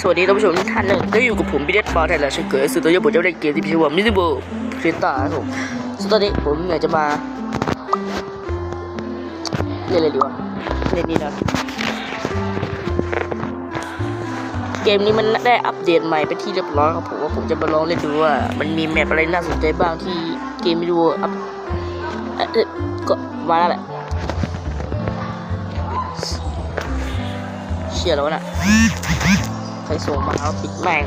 สวัสดีท่านผู้ชมทุกท่านนะได้อยู่กับผมพี่เดชบอลไทยแลนด์เช่นเคยสุดตัวอยางผมจะเล่นเกมที่มีชื่อว่ามิสเบอร์เฟนต้าครับผมซึ่งตอนนี้ผมอยากจะมาเล่นอะไรดีวะเล่นนี่นะเกมนี้มันได้อัปเดตใหม่เป็นที่เรียบร้อยครับผมว่าผมจะมาลองเล่นดูว่า มันมีแมปอะไรน่าสนใจบ้างที่เกมไม่รู้อัปก็มาแล้วแหละ ชียแล้ววะน่ะใครส่งมาเอาปิดแม่ง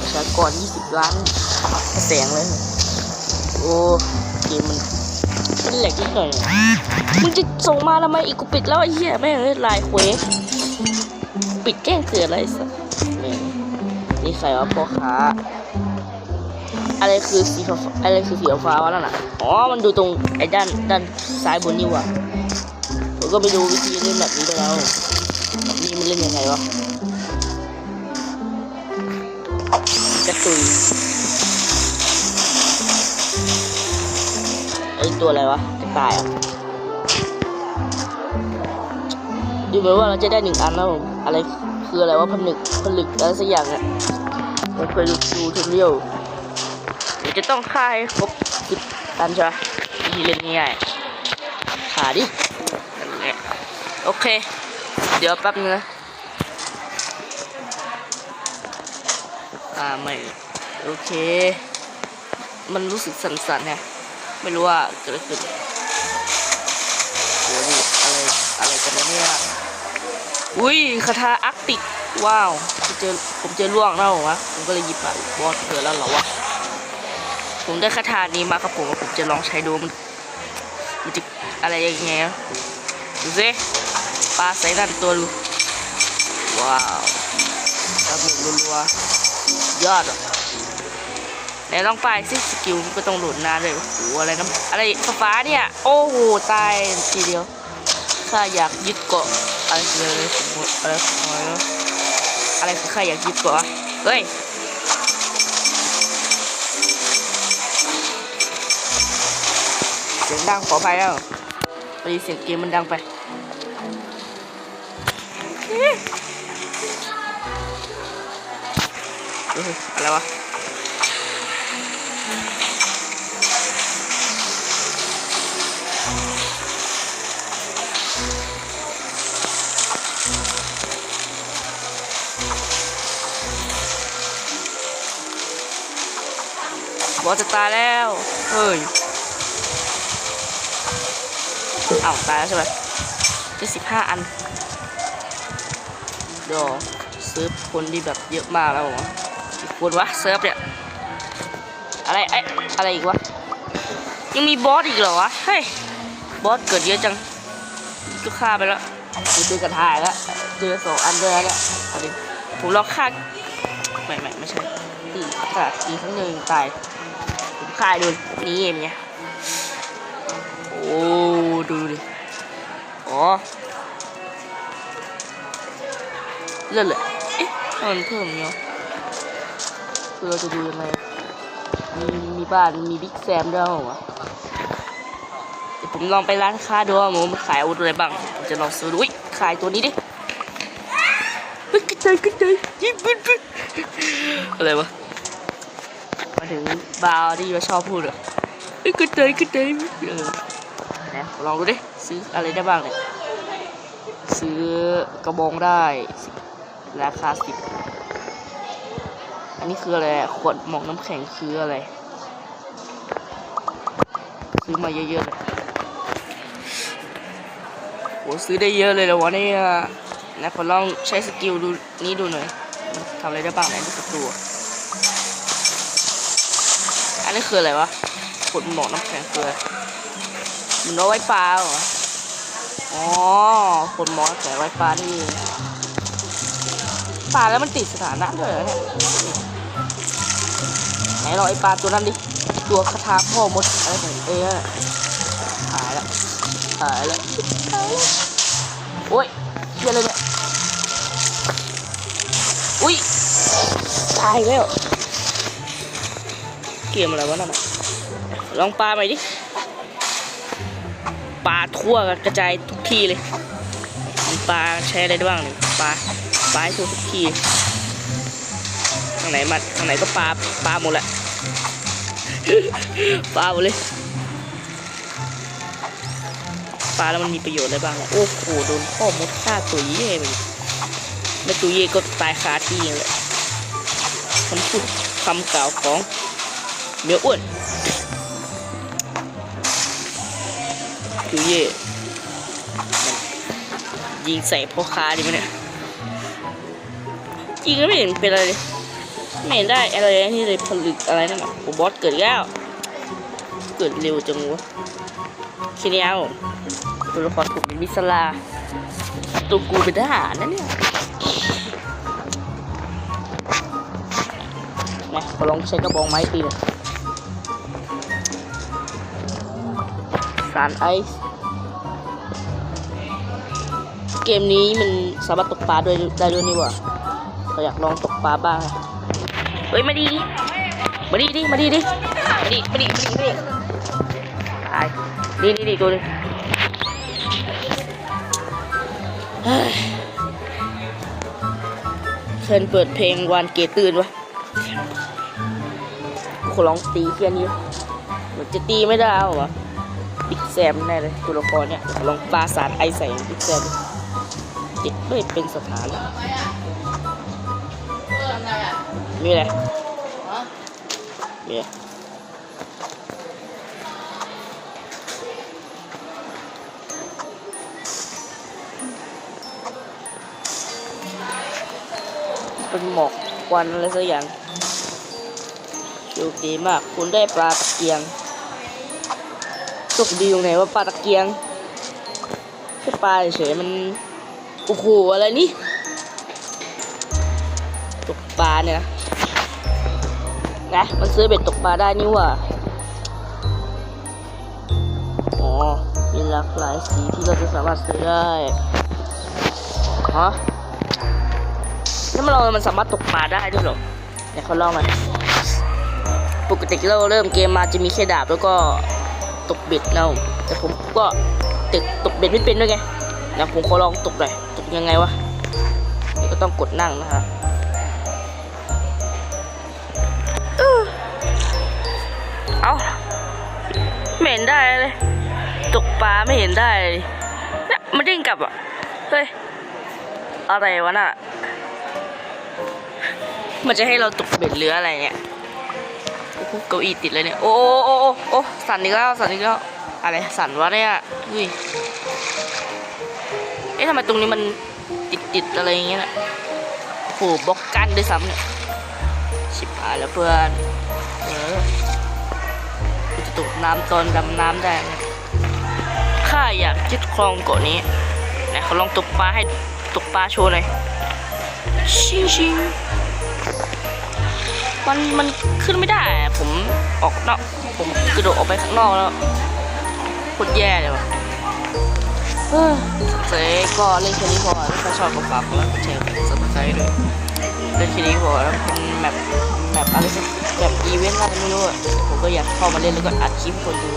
ประชากร20 ล้านแสงเลย โอ้เกมมันมันแหลกนิดหน่อยมึงจะส่งมาทำไมอีกกูปิดแล้วไอ้เหี้ยแม่งเอ้ยลายเควสปิดแจ้งเตืออะไรสักนี่ใครวะพ่อค้าอะไรคือสีฟ้าอะไรคือสีฟ้าวะนั่นน่ะอ๋อมันดูตรงไอ้ด้านด้านซ้ายบนนี่ว่ะผมก็ไปดูวิธีเล่นแบบนี้ไปแล้ว เล่นยังไงวะกระตุยไอตัวอะไรวะกระต่ายอะดูเหมือนว่าเราจะได้หนึ่งอันแล้วผมอะไรคืออะไรว่าผนึกผลึกอะไรสักอย่างอะเราเคยดูดูทูเรียลเดี๋ยวจะต้องฆ่าให้ครบสิบอันใช่ไหมวิธีเล่นง่ายๆขาดิโอเค เดี๋ยวแป๊บนึงนะ อ่าไม่โอเค มันรู้สึกสั่นๆฮะไม่รู้ว่าเกิดอะไรขึ้นเดี๋ยอะไรอะไรกันวเนี่ยอุ้ยคาถาอาร์กติกว้าวผมเจอผมเจอล่วงแล้ววะผมก็เลยหยิบมาบอสเกิดแล้วเหรอวะผมได้คาถานี้มาครับผมผมจะลองใช้ดูมันมันจะอะไรยังไงดูสิปลาใส่ด้านตัวดูว้าวดาเมจรัวๆ ยอดอะไหนลองไปสิสกิลก็ต้องหลุดนานเลยโอ้โหอะไรนะอะไรฟ้าเนี่ย โอ้โหตายทีเดียวข้าอยากยึดเกาะอะไรคืออะไรสมมติอะไรอะไรอะไรคือข้าอยากยึดเกาะเฮ้ยเสียงดังขออภัยแล้วพอดีเสียงเกมมันดังไป อะไรวะบอสจะตายแล้ว เฮ้ยอ้าวตายแล้วใช่ไหมจะสิบห้าอันเดี๋ยวซิร์ฟคนที่แบบเยอะมากแล้วเหรอ กี่คนวะเซิร์ฟเนี่ยอะไรไออะไรอีกวะยังมีบอสอีกเหรอวะเฮ้ยบอสเกิดเยอะจังก็ฆ่าไปแล้วกูเจอกระถายแล้วเจอสองอันเลยแล้วเอาดิผมลองฆ่าไม่ไม่ไม่ใช่ตีกระดาตีครั้งหนึ่งตายผมฆ่าดูนี่เองไงโอ้ดูดิอ๋อเลื่อนเลยเอ๊ะมันเพิ่มเนาะ คือเราจะดูยังไงมีมีบ้านมีบิ๊กแซมด้วยเหรอวะเดี๋ยวผมลองไปร้านค้าดูว่ามันขายอาวุธอะไรบ้างผมจะลองซื้อดูอุ้ยขายตัวนี้ดิเฮ้ยกระจายกระจายยิบยิบยิบอะไรวะมาถึงบาวที่ว่าชอบพูดเหรอเฮ้กระจายกระจายเออนะลองดูดิซื้ออะไรได้บ้างเนี่ยซื้อกระบองได้ราคาสิบ อันนี้คืออะไรขวดหมอกน้ำแข็งคืออะไร ซื้อมาเยอะๆเลยโหซื้อได้เยอะเลยแล้ววะเนี่ยนะขอลองใช้สกิลดูนี้ดูหน่อยทำอะไรได้บ้างไหนดูสักตัวอันนี้คืออะไรวะขวดหมอกน้ำแข็งคืออะไรมันเอาไว้ปลาเหรออ๋อคนมอสแต่ไว้ปลานี่ปลาแล้วมันติดสถานะด้วยเหรอเนี่ย ไหนลอไอ้ปลาตัวนั้นดิ ตัวคาถาพ่อมดอะไรของเอ้ยหายแล้วหายแล้วโอ้ยเชี่ยเลยเนี่ย อุ้ย ตายแล้ว เกมอะไรวะนั่นลองปลาใหม่ดิ ปลาทั่วกระจายทุกที่เลย ปลาใช้อะไรได้บ้างเนี่ยปลา ปลาให้สุกทีทางไหนมาทางไหนก็ปลาปลาหมดแหละปลาหมดเลยปลาแล้วมันมีประโยชน์อะไรบ้างล่ะโอ้โหโดนพ่อมดฆ่าตัวเย่ไปเลยแล้วตัวเย่ก็ตายคาที่เลยคำพูดคำกล่าวของเมียอ้วนตัวเย่มันยิงใส่พ่อค้าดีไหมเนี่ยยิงก็ไม่เห็นเป็นอะไรเลย ไม่เห็นได้อะไรนี่เลยผลึกอะไรนั่นน่ะโอ้บอสเกิดแล้ว เกิดเร็วจังวะทีนี้เอาตัวละครถูกเป็นมิสลา ตัวกูเป็นทหารนะเนี่ยนะขอลองใช้กระบองไม้ตีเลยสารไอซ์เกมนี้มันสามารถตกปลาด้วยได้ด้วยนี่ว่าเราอยากลองตกปลาบ้างอะ เฮ้ยมาดีมาดีดิมาดีดิมาดีมาดีมาดีมาดีตายนี่นี่นี่ตัวนึงเฮ้ยเชิญเปิดเพลงวานเกตื่นวะขอลองตีแค่นี้เหมือนจะตีไม่ได้เหรอบิ๊กแซมแน่เลยตัวละครเนี่ยลองปลาสารไอใส่บิ๊กแซมติดไม่เป็นสถานแล้ว มีอะไรมีอะไรเป็นหมอกควันอะไรสักอย่างโชคดีมาก คุณได้ปลาตะเกียงโชคดีตรงไหนว่าปลาตะเกียงแค่ปลาเฉยๆมันโอ้โหอะไรนี่ ตกปลาเนี่ยนะมันซื้อเบ็ดตกปลาได้นี่ว่าอ๋อมีหลากหลายสีที่เราจะสามารถซื้อได้ฮะนี่มันเรามันสามารถตกปลาได้ด้วยเหรอเดี๋ยวเขาลองมาปกติเราเริ่มเกมมาจะมีแค่ดาบแล้วก็ตกเบ็ดเนาแต่ผมก็ตึกตกเบ็ดไม่เป็นด้วยไงเดี๋ยวผมขอลองตกหน่อยตกยังไงวะนี่ก็ต้องกดนั่งนะฮะ ไม่เห็นได้เลย ตกปลาไม่เห็นได้เลยเนี่ยมันเด้งกลับอะ เฮ้ย อะไรวะน่ะ มันจะให้เราตกเบ็ดหรืออะไรเนี่ยโอ้โหเก้าอี้ติดเลยเนี่ย โอ้โอ้โอ้โอ้สั่นอีกแล้ว สั่นอีกแล้ว อะไร สั่นวะเนี่ยอุ้ยเอ๊ะทำไมตรงนี้มันติดติดอะไรอย่างเงี้ยน่ะโอ้โหบล็อกกั้นด้วยซ้ำเนี่ย ชิบหายแล้วเพื่อน เออ กูจะตกน้ำตอนดำน้ำได้นะข้าอยากยึดครองเกาะนี้ไหนเขาลองตกปลาให้ตกปลาโชว์หน่อยชิงชิงมันมันขึ้นไม่ได้ ผมออกนอกผมกระโดดออกไปข้างนอกแล้วโคตรแย่เลยว่ะเฮ้ยเจ๊ก็เล่นแค่นี้พอถ้าชอบก็ฝากกดไลค์กดแชร์กดซับสไครต์ด้วยเล่นแค่นี้พอแล้วเป็นแมป แบบอะไรสักแบบอีเวนต์อะไรไม่รู้อะผมก็อยากเข้ามาเล่นแล้วก็อัดคลิปคนดู